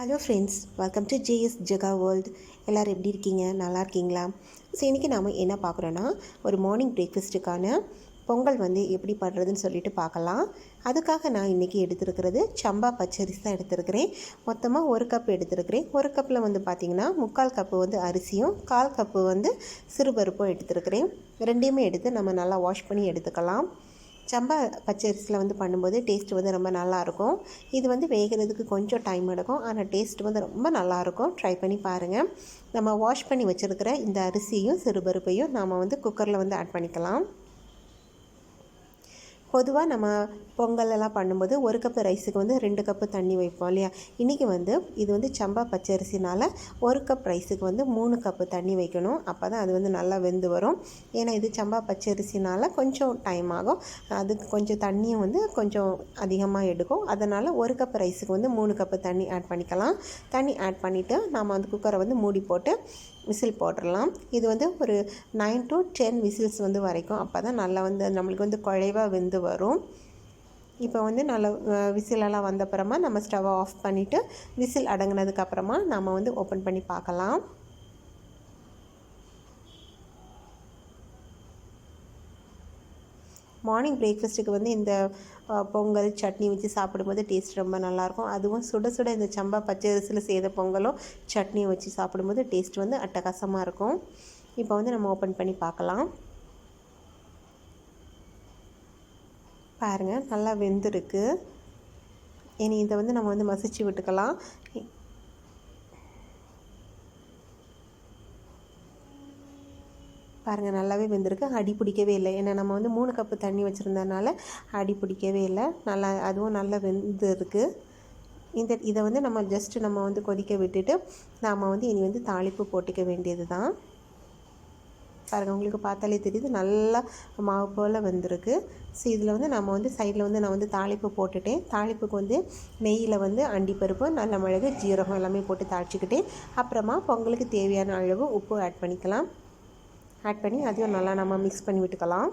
Hello friends welcome to JS Jega world எல்லோரும் எப்படி இருக்கீங்க? நல்லா இருக்கீங்களா? ஸோ இன்றைக்கி நாம் என்ன பார்க்குறோன்னா ஒரு மார்னிங் பிரேக்ஃபாஸ்ட்டுக்கான பொங்கல் வந்து எப்படி பண்ணுறதுன்னு சொல்லிட்டு பார்க்கலாம். அதுக்காக நான் இன்றைக்கி எடுத்துருக்கிறது சம்பா பச்சரிசி தான் எடுத்துருக்கிறேன். மொத்தமாக ஒரு கப் எடுத்துருக்கிறேன். ஒரு கப்பில் வந்து பார்த்திங்கன்னா முக்கால் கப்பு வந்து அரிசியும் கால் கப்பு வந்து சிறுபருப்பும் எடுத்துருக்கிறேன். ரெண்டையுமே எடுத்து நம்ம நல்லா வாஷ் பண்ணி எடுத்துக்கலாம். சம்பா பச்சரிசியில் வந்து பண்ணும்போது டேஸ்ட் வந்து ரொம்ப நல்லாயிருக்கும். இது வந்து வேகிறதுக்கு கொஞ்சம் டைம் எடுக்கும். ஆனால் டேஸ்ட் வந்து ரொம்ப நல்லாயிருக்கும். ட்ரை பண்ணி பாருங்கள் நம்ம வாஷ் பண்ணி வச்சுருக்கிற இந்த அரிசியும் சிறுபருப்பையும் நாம் வந்து குக்கரில் வந்து ஆட் பண்ணிக்கலாம். பொதுவாக நம்ம பொங்கல் எல்லாம் பண்ணும்போது ஒரு கப்பு ரைஸுக்கு வந்து ரெண்டு கப்பு தண்ணி வைப்போம் இல்லையா? இன்றைக்கி வந்து இது வந்து சம்பா பச்சரிசினால் ஒரு கப் ரைஸுக்கு வந்து மூணு கப்பு தண்ணி வைக்கணும். அப்போ தான் அது வந்து நல்லா வெந்து வரும். ஏன்னா இது சம்பா பச்சரிசினால் கொஞ்சம் டைம் ஆகும். அதுக்கு கொஞ்சம் தண்ணியும் வந்து கொஞ்சம் அதிகமாக எடுக்கும். அதனால் ஒரு கப் ரைஸுக்கு வந்து மூணு கப்பு தண்ணி ஆட் பண்ணிக்கலாம். தண்ணி ஆட் பண்ணிவிட்டு நாம் வந்து குக்கரை வந்து மூடி போட்டு விசில் போட்டுடலாம். இது வந்து ஒரு நைன் டு டென் விசில்ஸ் வந்து வரைக்கும். அப்போ தான் நல்லா வந்து நம்மளுக்கு வந்து குழைவாக வெந்து வரும். இப்போ வந்து நல்லா விசிலெல்லாம் வந்தப்புறமா நம்ம ஸ்டவ்வை ஆஃப் பண்ணிவிட்டு விசில் அடங்கினதுக்கப்புறமா நம்ம வந்து ஓப்பன் பண்ணி பார்க்கலாம். மார்னிங் பிரேக்ஃபாஸ்ட்டுக்கு வந்து இந்த பொங்கல் சட்னி வச்சு சாப்பிடும்போது டேஸ்ட் ரொம்ப நல்லாயிருக்கும். அதுவும் சுட சுட இந்த சம்பா பச்சை அரிசியில் செய்த பொங்கலும் சட்னியும் வச்சு சாப்பிடும்போது டேஸ்ட் வந்து அட்டகாசமாக இருக்கும். இப்போ வந்து நம்ம ஓப்பன் பண்ணி பார்க்கலாம். பாருங்கள் நல்லா வெந்திருக்கு. இனி இதை வந்து நம்ம வந்து மசிச்சு விட்டுக்கலாம். பாருங்கள் நல்லாவே வெந்திருக்கு. அடி பிடிக்கவே இல்லை. ஏன்னா நம்ம வந்து மூணு கப்பு தண்ணி வச்சுருந்ததுனால அடி பிடிக்கவே இல்லை. நல்லா அதுவும் நல்லா வெந்து இருக்குது இந்த இதை வந்து நம்ம ஜஸ்ட்டு நம்ம வந்து கொதிக்க விட்டுட்டு நாம் வந்து இனி வந்து தாளிப்பு போட்டுக்க வேண்டியது தான் பாருங்கள் உங்களுக்கு பார்த்தாலே தெரியுது. நல்லா மாவு போல் வந்திருக்கு. ஸோ இதில் வந்து நம்ம வந்து சைடில் வந்து நான் வந்து தாளிப்பு போட்டுட்டேன். தாளிப்புக்கு வந்து நெய்யில் வந்து அண்டிப்பருப்பு நல்ல மிளகு ஜீரகம் எல்லாமே போட்டு தாளிச்சிக்கிட்டேன். அப்புறமா பொங்கலுக்கு தேவையான அளவு உப்பு ஆட் பண்ணிக்கலாம். ஆட் பண்ணி அதையும் நல்லா நம்ம மிக்ஸ் பண்ணி விட்டுக்கலாம்.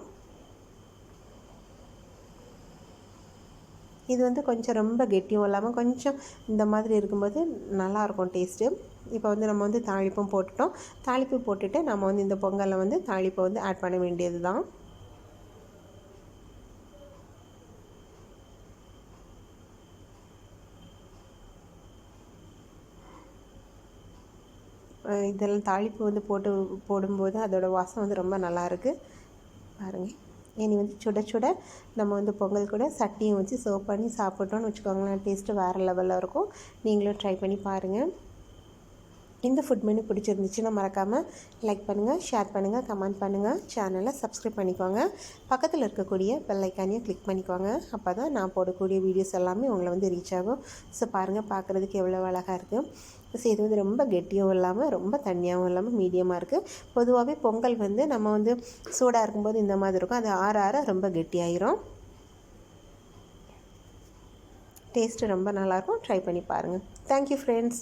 இது வந்து கொஞ்சம் ரொம்ப கெட்டியும் இல்லாமல் கொஞ்சம் இந்த மாதிரி இருக்கும்போது நல்லாயிருக்கும் டேஸ்ட்டு இப்போ வந்து நம்ம வந்து தாளிப்பும் போட்டுட்டோம். தாளிப்பு போட்டுட்டு நம்ம வந்து இந்த பொங்கலில் வந்து தாளிப்பை வந்து ஆட் பண்ண வேண்டியது தான் இதெல்லாம் தாளிப்பு வந்து போட்டு போடும்போது அதோடய வாசம் வந்து ரொம்ப நல்லாயிருக்கு பாருங்கள் இனி வந்து சுட சுட நம்ம வந்து பொங்கல் கூட சட்டியும் வச்சு சர்வ் பண்ணி சாப்பிட்டோன்னு வச்சுக்கோங்களேன். டேஸ்ட்டு வேறு லெவலில் இருக்கும். நீங்களும் ட்ரை பண்ணி பாருங்கள் இந்த ஃபுட் மெனு பிடிச்சிருந்துச்சுன்னா மறக்காமல் லைக் பண்ணுங்கள் ஷேர் பண்ணுங்கள் கமெண்ட் பண்ணுங்கள் சேனலை சப்ஸ்கிரைப் பண்ணிக்கோங்க. பக்கத்தில் இருக்கக்கூடிய பெல்லைக்கானையும் கிளிக் பண்ணிக்கோங்க. அப்போ தான் நான் போடக்கூடிய வீடியோஸ் எல்லாமே உங்களை வந்து ரீச் ஆகும். ஸோ பாருங்கள் பார்க்குறதுக்கு எவ்வளோ அழகாக இருக்குது ஸோ இது வந்து ரொம்ப கெட்டியும் இல்லாமல் ரொம்ப தண்ணியாகவும் இல்லாமல் மீடியமாக இருக்குது பொதுவாகவே பொங்கல் வந்து நம்ம வந்து சூடாக இருக்கும்போது இந்த மாதிரி இருக்கும். அது ஆற ஆற ரொம்ப கெட்டியாயிரும். டேஸ்ட்டு ரொம்ப நல்லாயிருக்கும் ட்ரை பண்ணி பாருங்கள் thank you friends